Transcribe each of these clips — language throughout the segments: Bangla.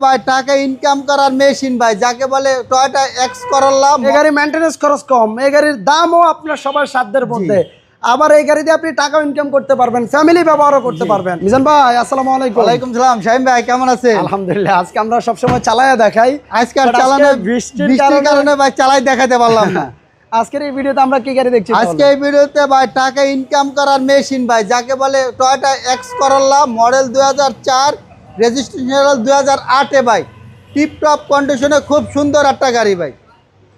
ভাই টাকা ইনকাম করার মেশিন ভাই যাকে বলে টয়টা এক্স এই মেনটেন্স খরচ কম এই গাড়ির দামও আপনার সবার সাধ্যের মধ্যে। আবার এই গাড়ি দিয়ে আপনি টাকা ইনকাম করতে পারবেন ফ্যামিলি ব্যবহারও করতে পারবেন। মিজান ভাই আসসালামু আলাইকুম। ওয়ালাইকুম সালাম শাহিম ভাই কেমন আলহামদুলিল্লাহ আজকে আমরা সব সময় চালায়া দেখাই। আজকে আর চালানো বৃষ্টির কারণে ভাই চালাই দেখাতে পারলাম না। আজকের এই ভিডিওতে আমরা কি গাড়ি দেখছি আজকে এই ভিডিওতে ভাই টাকা ইনকাম করার মেশিন ভাই যাকে বলে Toyota X Corolla model 2004 registration হল দু হাজার আটে ভাই। টিপ টপ কন্ডিশনে খুব সুন্দর একটা গাড়ি ভাই।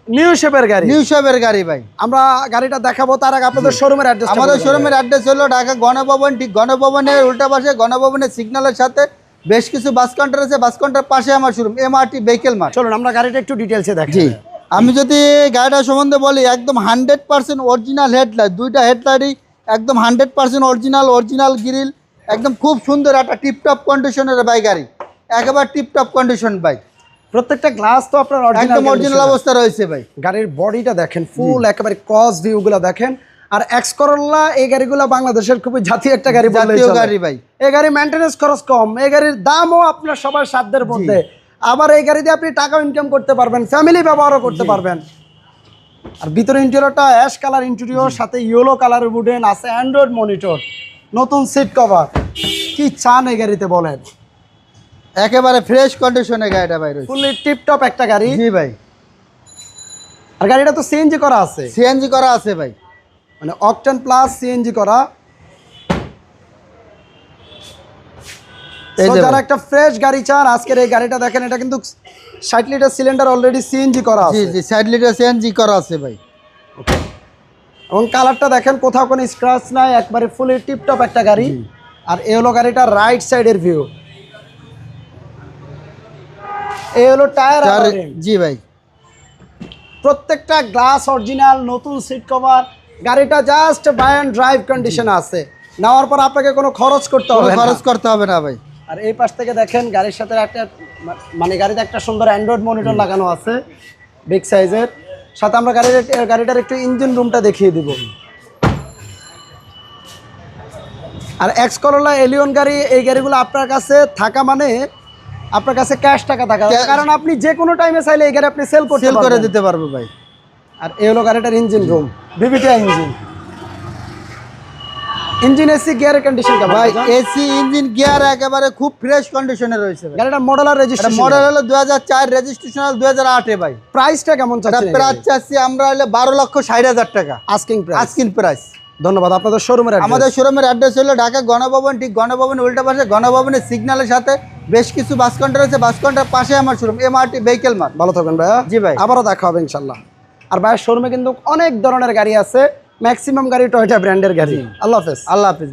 নিউ শেপের গাড়ি। নিউ শেপের গাড়ি ভাই। আমরা গাড়িটা দেখাবো তার আগে আপনাদের শোরুমের অ্যাড্রেস আমাদের শোরুমের অ্যাড্রেস হলো ঢাকা গণভবন ঠিক গণভবনের উল্টা পাশে গণভবনের সিগন্যালের সাথে বেশ কিছু বাস কাউন্টার আছে। বাস কাউন্টার পাশে আমার শোরুম এমআরটি ভেহিকেল মার্ট চলুন আমরা গাড়িটা একটু ডিটেলসে দেখি আমি যদি গাড়িটা সম্বন্ধে বলি একদম হান্ড্রেড পার্সেন্ট অরিজিনাল হেডলাইট দুইটা হেডলাইটই একদম hundred percent original original grille একদম খুব সুন্দর একটা টিপটপ কন্ডিশনের বাই গাড়ি। একেবারে টিপটপ কন্ডিশন বাই প্রত্যেকটা গ্লাস তো আপনার একদম অরিজিনাল অবস্থা রয়েছে ভাই। গাড়ির বডিটা দেখেন ফুল একেবারে ক্রস ভিউগুলো দেখেন। আর এক্স করল্লা এই গাড়িগুলো বাংলাদেশের খুবই জাতীয় একটা গাড়ি জাতীয় গাড়ি ভাই। এই গাড়ি মেনটেন্যান্স খরচ কম। এই গাড়ির দামও আপনার সবার সাধ্যের মধ্যে। আবার এই গাড়ি দিয়ে আপনি টাকা ইনকাম করতে পারবেন ফ্যামিলি ব্যবহারও করতে পারবেন। আর ভিতরে ইন্টেরিয়রটা অ্যাশ কালার ইন্টেরিয়র সাথে ইয়েলো কালারের উডেন আছে অ্যান্ড্রয়েড মনিটর নতুন সিট কভার কি চান এই গাড়িতে বলেন? একেবারে ফ্রেশ কন্ডিশনের গাড়িটা ভাই ফুললি টিপটপ একটা গাড়ি। জি ভাই। আর গাড়িটা তো সিএনজি করা আছে। সিএনজি করা আছে ভাই। মানে অকটেন প্লাস সিএনজি করা। এই So, যে যারা একটা ফ্রেশ গাড়ি চান আজকের এই গাড়িটা দেখেন এটা কিন্তু ষাট লিটার সিলিন্ডার অলরেডি সিএনজি করা আছে। জি সাইড লিটার সিএনজি করা আছে ভাই। এবং কালারটা দেখেন কোথাও কোনো স্ক্র্যাচ নাই একবারে ফুলি টিপটপ একটা গাড়ি। আর এ হলো গাড়িটা রাইট সাইডের ভিউ এ হলো টায়ার জি ভাই। প্রত্যেকটা গ্লাস অরিজিনাল নতুন সিট কভার গাড়িটা just buy and drive condition আছে। নেওয়ার পর আপনাকে কোনো খরচ করতে হবে খরচ করতে হবে না ভাই। আর এই পাশ থেকে দেখেন গাড়ির সাথে একটা মানে গাড়িতে একটা সুন্দর অ্যান্ড্রয়েড মনিটর লাগানো আছে বিগ সাইজের সাথে আমরা গাড়ির গাড়িটার একটু ইঞ্জিন রুমটা দেখিয়ে দিব। আর এক্স করোলা এলিয়ন গাড়ি এই গাড়িগুলো আপনার কাছে থাকা মানে আপনার কাছে ক্যাশ টাকা থাকা কারণ আপনি যে কোনো টাইমে চাইলে এই গাড়ি আপনি সেল করতে সেল করে দিতে পারবে ভাই। আর এই হলো গাড়িটার engine room VVTI engine engine AC গিয়ারের কন্ডিশন ভাই এসি ইঞ্জিন গিয়ার একেবারে খুব ফ্রেশ কন্ডিশনে রয়েছে ভাই। গাড়িটার মডেল আর রেজিস্ট্রেশন মডেল হলো দুই হাজার চার রেজিস্ট্রেশন হলো দুই হাজার আটে ভাই। প্রাইসটা কেমন চাচ্ছেন? প্রাইস চাচ্ছি আমরা হলে বারো লক্ষ ষাট হাজার টাকা। আস্কিং প্রাইস আজকিন প্রাইস ধন্যবাদ আপনাদের শোরুমের আমাদের শোরুমের অ্যাড্রেস হলো ঢাকা গণভবন ঠিক গণভবনের উল্টা পাশে গণভবনের সিগন্যালের সাথে। বেশ কিছু বাস কাউন্টার আছে বাস কাউন্টার পাশে আমার শোরুম এমআরটি ভেহিকেল মার্ট ভালো থাকবেন ভাইয়া। জি ভাই। আবারও দেখা হবে ইনশাল্লাহ আর ভাইয়ের শোরুমে কিন্তু অনেক ধরনের গাড়ি আছে ম্যাক্সিমাম গাড়ি টয়টা ব্র্যান্ডের গাড়ি। আল্লাহ হাফেজ। আল্লাহ হাফিজ।